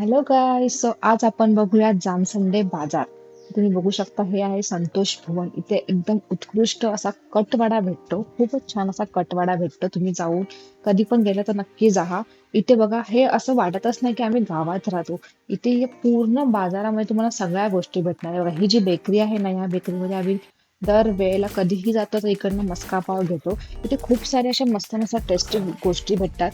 Hello गाय so आज आपण बघूया जामसंडे बाजार. तुम्ही बघू शकता हे आहे संतोष भवन. इथे एकदम उत्कृष्ट असा कटवाडा भेटतो. खूपच छान असा कटवाडा भेटतो. तुम्ही जाऊन कधी पण गेलं तर नक्की जा इथे बघा हे असं वाटतच नाही की आम्ही गावात राहतो. इथे पूर्ण बाजारामध्ये तुम्हाला सगळ्या गोष्टी भेटणार आहे. बघा ही जी बेकरी आहे ना या बेकरीमध्ये आम्ही दर वेळेला कधीही जातो तर इकडनं मस्का पाव घेतो. इथे खूप सारे अशा मस्त मस्त टेस्टी गोष्टी भेटतात.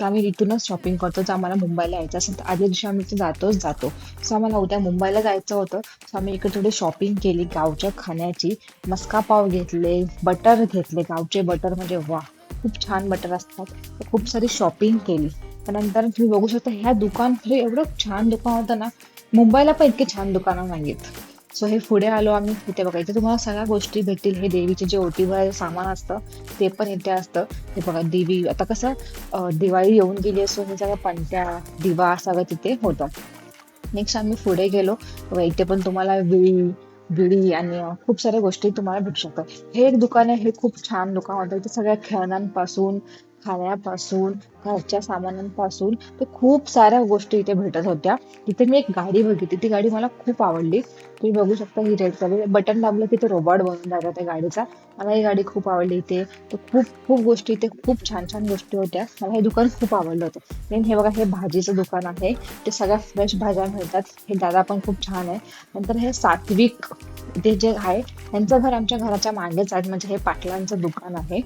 तर आम्ही इथूनच शॉपिंग करतो. जर आम्हाला मुंबईला यायचं असेल तर आदल्या दिवशी आम्ही इथे जातोच जातो. सो आम्हाला उद्या मुंबईला जायचं होतं सो आम्ही इकडे थोडी शॉपिंग केली गावच्या खाण्याची. मस्का पाव घेतले बटर घेतले गावचे बटर म्हणजे वा खूप छान बटर असतात. खूप सारी शॉपिंग केली. त्यानंतर तुम्ही बघू शकता ह्या दुकान हे एवढं छान दुकान होतं ना मुंबईला पण इतके छान दुकानं नाहीत सो हे पुढे आलो आम्ही. इथे बघा इथे तुम्हाला सगळ्या गोष्टी भेटतील. हे देवीचे जे ओटीवर सामान असतं ते पण इथे असतं. हे बघा देवी. आता कसं दिवाळी येऊन गेली असो हे सगळं पणत्या दिवा सगळं तिथे होतं. नेक्स्ट आम्ही पुढे गेलो. बघा इथे पण तुम्हाला विळी बिडी आणि खूप साऱ्या गोष्टी तुम्हाला भेटू शकतात. हे एक दुकान आहे. हे खूप छान दुकान होतं. इथे सगळ्या खेळण्यांपासून खाण्यापासून घरच्या सामानांपासून ते खूप साऱ्या गोष्टी इथे भेटत होत्या. तिथे मी एक गाडी बघितली. ती गाडी मला खूप आवडली. तुम्ही बघू शकता ही रेड कलर बटन दाबलं की ते रोबोट बनून जातात त्या गाडीचा. मला ही गाडी खूप आवडली इथे. तर खूप खूप गोष्टी इथे खूप छान छान गोष्टी होत्या. मला हे दुकान खूप आवडलं होतं. मेन हे बघा हे भाजीचं दुकान आहे. ते सगळ्या फ्रेश भाज्या मिळतात. हे दादा पण खूप छान आहे. नंतर हे सात्विक ते जे आहे यांचं घर आमच्या घराच्या मागेच आहे म्हणजे हे पाटलांचं दुकान आहे.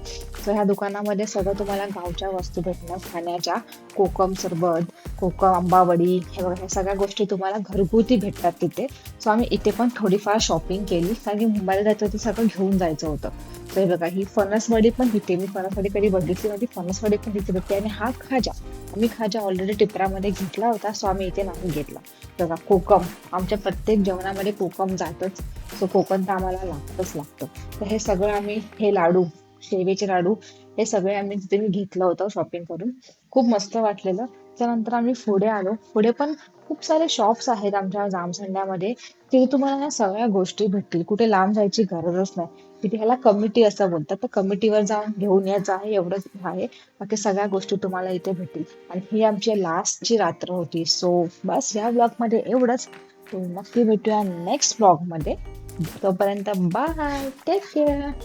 तर ह्या दुकानामध्ये सगळं तुम्हाला गावच्या वस्तू भेटणार. खाण्याच्या कोकम सरबत कोकम आंबावडी हे वगैरे ह्या सगळ्या गोष्टी तुम्हाला घरगुती भेटतात तिथे. सो आम्ही इथे पण थोडीफार शॉपिंग केली. कारण की मुंबईला जायचं होतं सगळं घेऊन जायचं होतं. तर हे बघा ही फणसवडी पण तिथे मी फणसवडी कधी बघितली नव्हती. फणसवडी पण तिथे भेटते. आणि हा खाजा आम्ही खाजा ऑलरेडी टिपरामध्ये घेतला होता. सो आम्ही इथे नाही घेतला. बघा कोकम. आमच्या प्रत्येक जेवणामध्ये कोकम जातच. सो कोकण तर आम्हाला लागतच लागतं. तर हे सगळं आम्ही हे लाडू शेवेचे लाडू हे सगळे आम्ही तिथे मी घेतलं होतं शॉपिंग करून. खूप मस्त वाटलेलं. त्यानंतर आम्ही पुढे आलो. पुढे पण खूप सारे शॉप्स आहेत आमच्या जामसंड्यामध्ये तिथे तुम्हाला ना सगळ्या गोष्टी भेटतील. कुठे लांब जायची गरजच नाही. तिथे ह्याला कमिटी असं बोलतात. तर कमिटीवर जाऊन घेऊन यायचं आहे एवढंच आहे. बाकी सगळ्या गोष्टी तुम्हाला इथे भेटतील. आणि ही आमची लास्टची रात्र होती. सो बस या ब्लॉगमध्ये एवढंच. नक्की भेटूया नेक्स्ट ब्लॉगमध्ये Sobrang tambay. Take care.